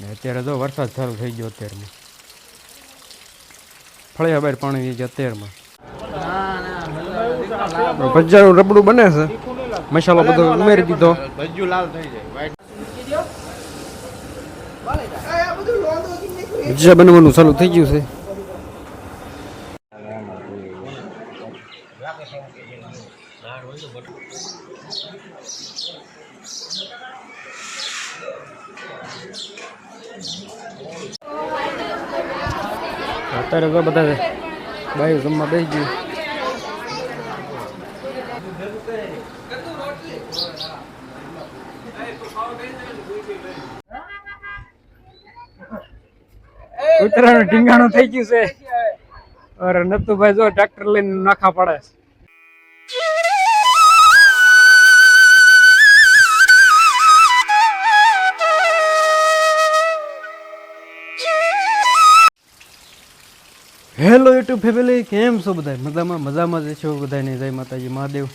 ને અત્યારે જો વરસાદ ચાલુ થઈ ગયો અત્યારમાં. ફળિયા બહાર પાણી થઈ ગયા અત્યારમાં. ભજ્જાનું રબડું બને છે. મસાલો બધો ઉમેરી દીધો. ભજ્જુ લાલ થઈ જાય ભજીયા બનવાનું ચાલુ થઈ ગયું છે. અત્યારે તો બધા ભાઈ જમવા બે ગયું. કૂતરાનું ઢીંગાણું થઈ ગયું છે. અરે નતુભાઈ જો ટ્રેક્ટર લઈને નાખા પડે છે. હેલો યુટ્યુબ ફેમિલી કેમ છો બધા મજામાં મજામાં જ છો બધાને જય માતાજી, મહાદેવ.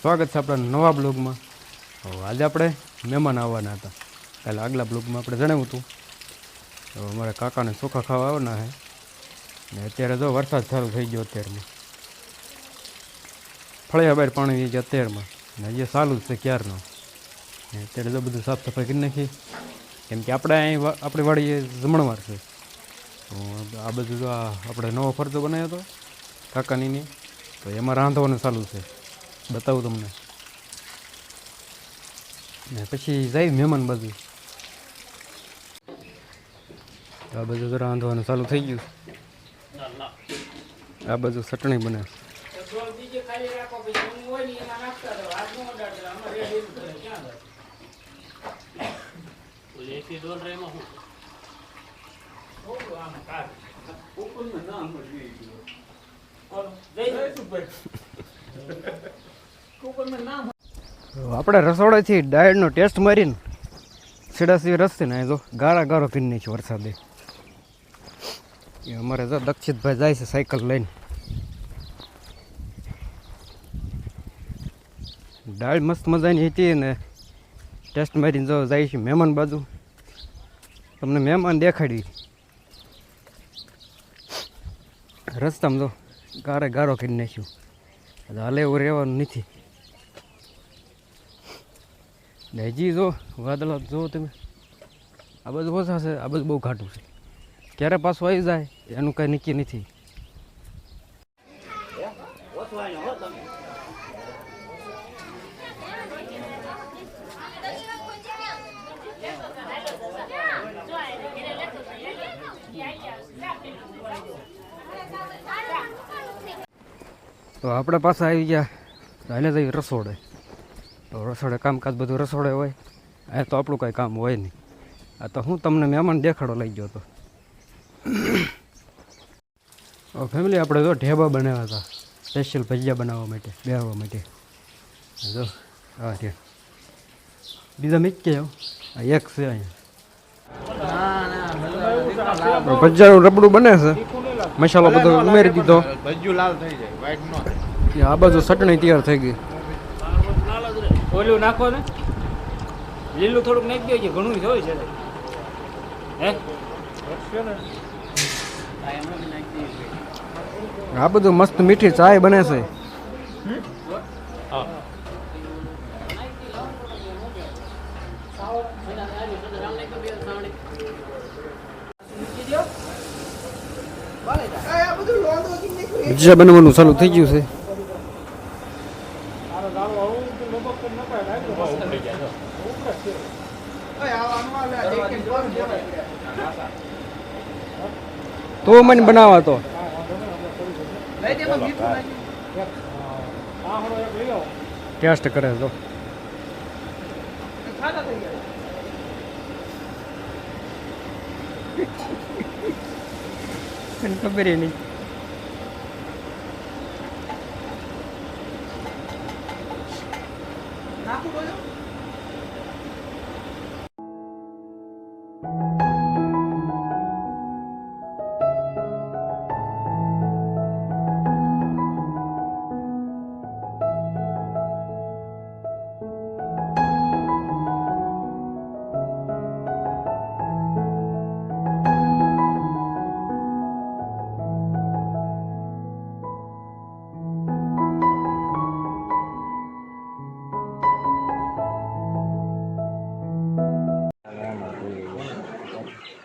સ્વાગત છે આપણા નવા બ્લોગમાં. આજે આપણે મહેમાન આવવાના હતા. કાલે આગલા બ્લોગમાં આપણે જણાવ્યું હતું. તો અમારા કાકાને ચોખા ખાવા આવવાના છે. ને અત્યારે જો વરસાદ ચાલુ થઈ ગયો અત્યારમાં. ફળિયા બહાર પાણી થઈ ગયા અત્યારમાં. ને હજી ચાલુ જ છે ક્યારનો. અત્યારે જો બધું સાફ સફાઈ કરી નાખી. કેમ કે આપણે અહીં આપણી વાડીએ જમણવાર છે. આ બધું તો આપણે નવો ફરજો બનાવ્યો હતો કાકાની તો એમાં રાંધવાનું ચાલુ છે. બતાવું તમને. ને પછી જાય મહેમાન બાજુ. આ બધું તો રાંધવાનું ચાલુ થઈ ગયું આ બધું ચટણી બને આપણે રસોડાથી ડાયટનો ટેસ્ટ મારીને સીધી રસ્તે ને અહીં જો ગારા ગારો પીને છે વરસાદે. એ અમારે જો દક્ષિતભાઈ જાય છે સાયકલ લઈને. દાળ મસ્ત મજાની હતી ને ટેસ્ટ મારીને જો જાય છે મહેમાન બાજુ. તમને મહેમાન દેખાડી. રસ્તામાં જો ગારે ગારો કરી નાખ્યું. એટલે હાલે એવું રહેવાનું નથી. ને હજી જો વાદળા જો તમે. આ બધું ઓછા છે, આ બધું બહુ ઘાટું છે. ક્યારે પાછું આવી જાય, એનું કાંઈ નક્કી નથી. તો આપણે પાછા આવી ગયા. એને જઈ રસોડે. તો રસોડે કામકાજ બધું રસોડે હોય. એ તો આપણું કાંઈ કામ હોય નહીં. આ તો હું તમને મહેમાન દેખાડો લઈ ગયો હતો ફેમિલી આપણે જો ઢેબા બનાવ્યા હતા. સ્પેશિયલ ભજીયા બનાવવા માટે બેહવા માટે. જો હા ત્યાં બીજા મીક કે એક છે અહીંયા. ભજીયાનું રબડું બને છે. મસાલો બધો ઉમેરી દીધો. ભજ્જુ લાલ થઈ જાય white નો. આ બાજુ ચટણી તૈયાર થઈ ગઈ. ઓલું નાખો ને લીલું થોડુંક નાખી કે ઘણું જ હોય છે. હે? આ બધું મસ્ત મીઠી ચાય બને છે. ભજીયા બનવાનું ચાલુ થઈ ગયું છે. તો મને બનાવા તો. ટેસ્ટ કરે તો. મને ખબર નહીં નાખું બોલો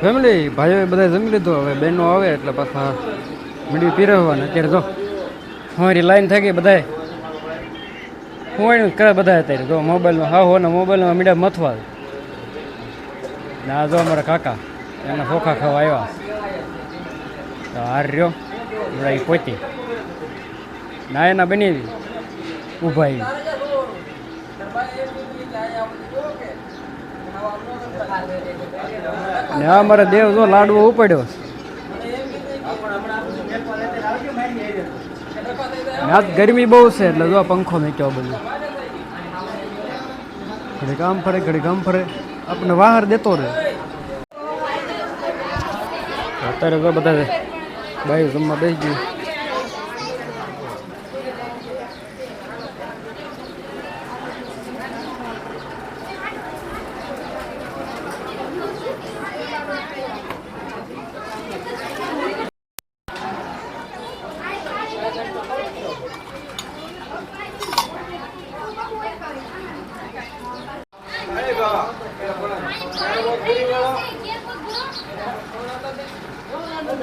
ફેમિલી ભાઈઓએ બધા જમી લીધું. હવે બહેનો આવે એટલે પાછા મીડી પીરવવાના અત્યારે જો, અમારી લાઈન થઈ ગઈ બધાએ. હું કરે બધા અત્યારે. જો મોબાઈલમાં હા હો ને મોબાઈલમાં મીડિયા મથવા આ જો અમારા કાકા એના ખોખા ખાવા આવ્યા તો હાર રહ્યો. એ પોતી. ના એના બની ઊભા ને અમારે દેવ જો લાડવો ઉપાડ્યો. આજ ગરમી બહુ છે એટલે જો પંખો મેક્યો બધું. ઘડી કામ ફરે ઘડી કામ ફરે. આપણે વાહર દેતો રહે. અત્યારે તો બધા બાયું જમવા બેસી ગયું.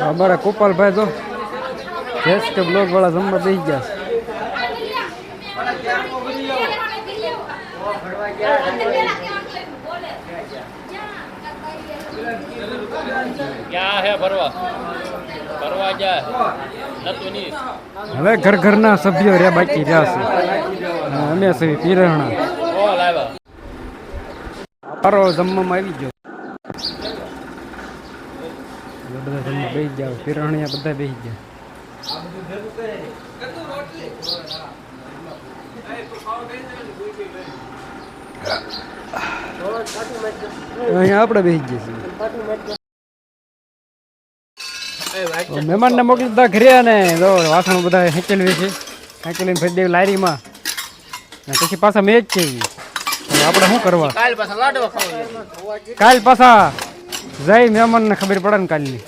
અમારા ગોપાલભાઈ તો ગેસ કે બ્લોગ વાળા જમવા દઈ ગયા હવે ઘર ઘરના સભ્યો રહ્યા બાકી રહ્યા છે. અમે સવી પીરહણા કોલ જમવામાં આવી ગયો. જમવા બેસી ગયા પીરહણિયા બધા બેસી ગયા. અહીંયા આપણે બેસી ગયા છીએ. મહેમાનને મોકલી દીધા ઘરે અને જો વાસણ બધા હેંચેલવી છે. હેંચેલીને ફરી દેવી લારીમાં. પછી પાછા મેચ છે. આપણે શું કરવા? કાલ પાછા જય ખાવા કાલ પાછા જઈ મહેમાનને ખબર પડે ને કાલની.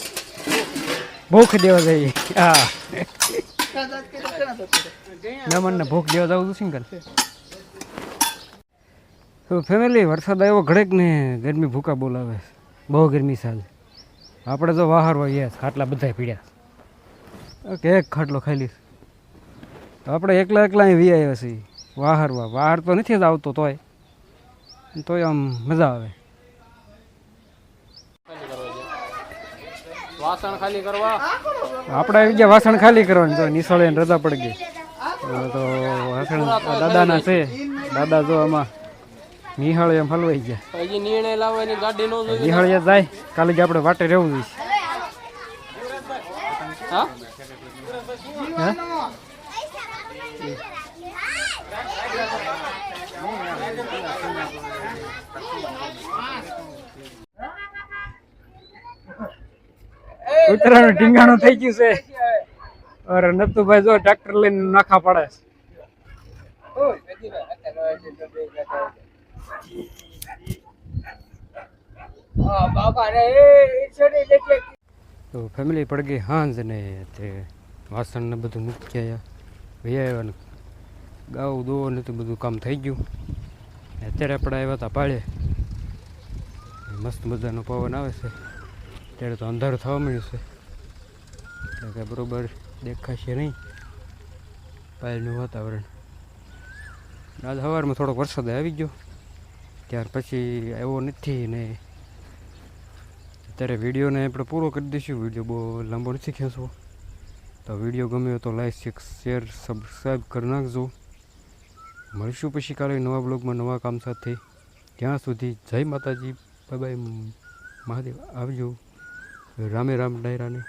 ભૂખ દેવા જઈએ. હા. મહેમાનને ભૂખ દેવા જવું છું સિંગલ તો ફેમિલી વરસાદ આવ્યો ઘડેક ને ગરમી ભૂકા બોલાવે બહુ ગરમી સાલ આપણે તો વાહરવા ગયા ખાટલા બધા પીડ્યા એક ખાટલો ખાઈ લઈશ તો આપણે એકલા એકલા અહીં વી આવ્યા છીએ વાહરવા વાહર તો નથી જ આવતો તોય. તોય આમ મજા આવે. વાસણ ખાલી કરવા. આપણે આવી ગયા વાસણ ખાલી કરવાની તો નિશાળે રજા પડી ગઈ. તો વાસણ દાદાના છે. દાદા જો આમાં નિહાળ એમ હલવાઈ ગયા. હજી નિર્ણય લાવવાની ગાડી નો નિહાળ જાય. કાલે જ આપણે વાટે રહેવું જોઈએ. હા? હે? ઉતરાનું ઢીંગાણું થઈ ગયું છે. અરે નતુભાઈ જો ટ્રેક્ટર લઈને નાખા પડે છે. તો ફેમિલી પડ ગઈ હાંજ ને તે વાસણ ને બધું મૂકી આવ્યા વહી આવ્યા ને ગાવ દોવો ને તો બધું કામ થઈ ગયું. અત્યારે આપણે આવ્યા હતા પાળે. મસ્ત મજાનો પવન આવે છે. ત્યારે તો અંધારું થવા મળ્યું છે. એટલે કે બરાબર દેખાશે નહીં. પાયલનું વાતાવરણ. આજ સવારમાં થોડોક વરસાદ આવી ગયો. ત્યાર પછી આવ્યો નથી ને અત્યારે વિડીયોને આપણે પૂરો કરી દઈશું. વીડિયો બહુ લાંબો નથી ખેંચવો. તો વીડિયો ગમ્યો તો લાઈક શેર સબસ્ક્રાઈબ કરી નાખજો. મળીશું પછી કાલે નવા બ્લોગમાં નવા કામ સાથે. ત્યાં સુધી જય માતાજી. Bye bye. મહાદેવ. આવજો. રામે રામ ડાયરાને